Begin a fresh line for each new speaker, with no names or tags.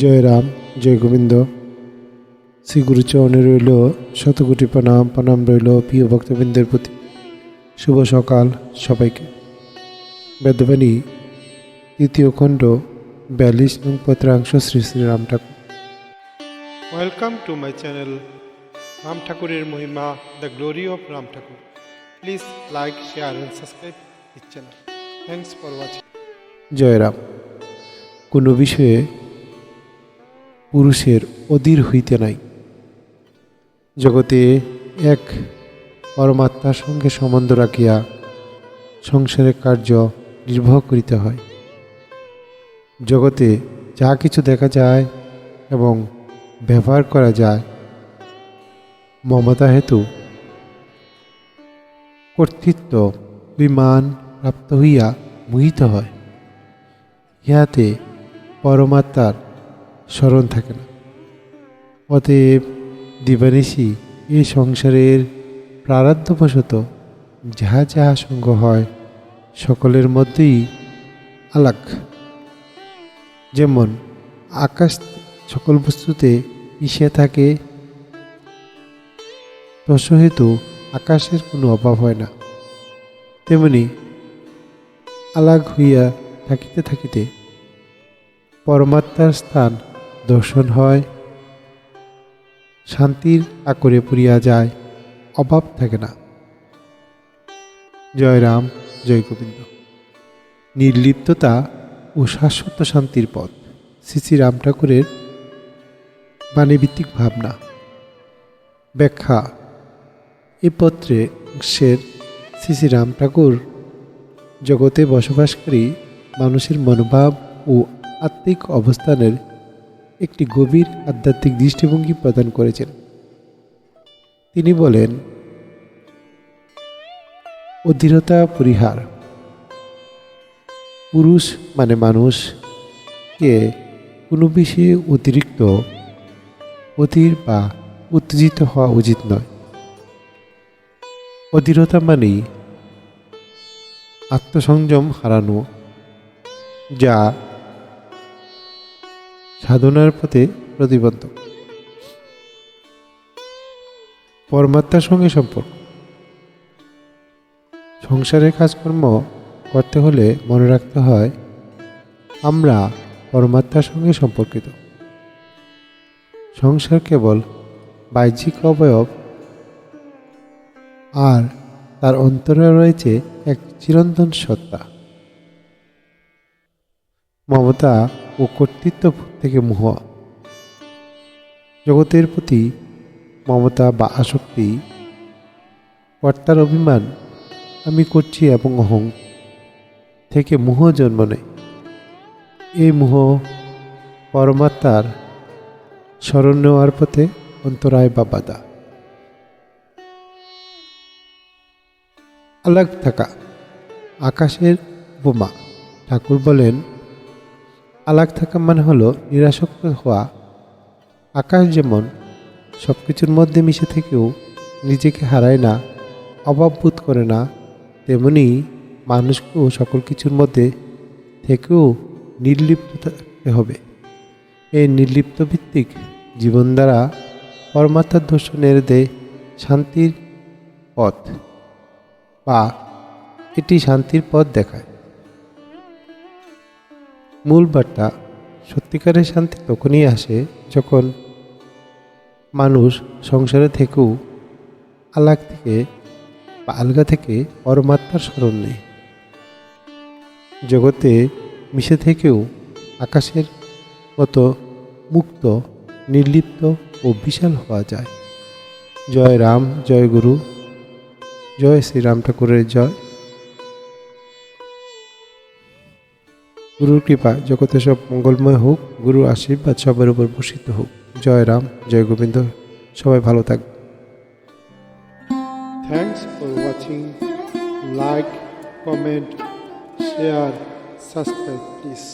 জয় রাম জয় গোবিন্দ। শ্রী গুরুচরণে রইল শতকোটি প্রণাম প্রণাম রইল প্রিয় ভক্তবৃন্দের প্রতি। শুভ সকাল সবাইকে। বেদবাণী তৃতীয় খণ্ড বিয়াল্লিশ নং পত্রাংশ Shri Shri Ram Thakur. Welcome to my channel Ram ঠাকুরের মহিমা the glory of Ram Thakur please like share and subscribe this channel thanks for watching Jai Ram. কোনো বিষয়ে পুরুষের অধীর হইতে নাই। জগতে এক পরমাত্মার সঙ্গে সম্বন্ধ রাখিয়া সংসারের কার্য নির্বাহ করিতে হয়। জগতে যা কিছু দেখা যায় এবং ব্যবহার করা যায়, মমতা হেতু কর্তৃত্ব বিমান প্রাপ্ত হইয়া মোহিত হয়। ইহাতে পরমাত্মার স্মরণ থাকে না। অতএব দিবানিশি এই সংসারের প্রারাধ্যবশত যাহা যাহা সঙ্গ হয়, সকলের মধ্যেই আলাক যেমন আকাশ সকল বস্তুতে মিশিয়ে থাকে তসহেতু আকাশের কোনো অভাব হয় না। তেমনি আলাগ হইয়া থাকিতে থাকিতে পরমাত্মার স্থান দর্শন হয়। শান্তির আকরে পুরিয়া যায়, অভাব থাকে না। জয় রাম, জয় গোবিন্দ। নির্লিপ্ততা ও শাশ্বত শান্তির পথ। শ্রী রাম ঠাকুরের বাণীভিত্তিক ভাবনা। ব্যাখ্যা, এ পত্রে শ্রী শ্রী রাম ঠাকুর জগতে বসবাসকারী মানুষের মনোভাব ও আত্মিক অবস্থানের একটি গভীর আধ্যাত্মিক দৃষ্টিভঙ্গি প্রদান করেছেন। তিনি বলেন, অধীরতা পরিহার। পুরুষ মানে মানুষকে কোনো বিষয়ে অতিরিক্ত অধীর বা উত্তেজিত হওয়া উচিত নয়। অধীরতা মানেই আত্মসংযম হারানো, যা সাধনার পথে প্রতিবন্ধক। পরমাত্মার সঙ্গে সম্পর্ক। সংসারের কাজকর্ম করতে হলে মনে রাখতে হয়, আমরা পরমাত্মার সঙ্গে সম্পর্কিত। সংসার কেবল বাহ্যিক অবয়ব, আর তার অন্তরে রয়েছে এক চিরন্তন সত্তা। মমতা ও কর্তৃত্ব থেকে মোহ। জগতের প্রতি মমতা বা আসক্তি, কর্তার অভিমান আমি করছি এবং অহং থেকে মোহ জন্ম নেয়। এই মোহ পরমাত্মার স্মরণ নেওয়ার পথে অন্তরায় বা বাধা। আলাগ থাকা, আকাশের বোমা, ঠাকুর বলেন আলাগ থাকা মানে হলো নিরাসক্ত হওয়া। আকাশ যেমন সব কিছুর মধ্যে মিশে থেকেও নিজেকে হারায় না, অভাব বোধ করে না, তেমনি মানুষকেও সকল কিছুর মধ্যে থেকেও নির্লিপ্ত থাকতে হবে। এই নির্লিপ্ত ভিত্তিক জীবন দ্বারা পরমাত্মার দর্শনের দেয় শান্তির পথ বা এটি শান্তির পথ দেখায়। মূল বার্তা সত্যিকারের শান্তি তখনই আসে যখন মানুষ সংসারে থেকেও আলাগ থেকে বা আলগা থেকে পরমাত্মার স্মরণ নেই জগতে মিশে থেকেও আকাশের মতো মুক্ত, নির্লিপ্ত ও বিশাল হওয়া যায়। জয় রাম, জয় গুরু, জয় শ্রীরাম ঠাকুরের জয়। গুরুর কৃপা, জগতে সব মঙ্গলময় হোক গুরুর আশীর্বাদ সবার উপর বর্ষিত হোক। জয় রাম, জয় গোবিন্দ, সবাই ভালো থাক। Thanks for watching like comment share subscribe please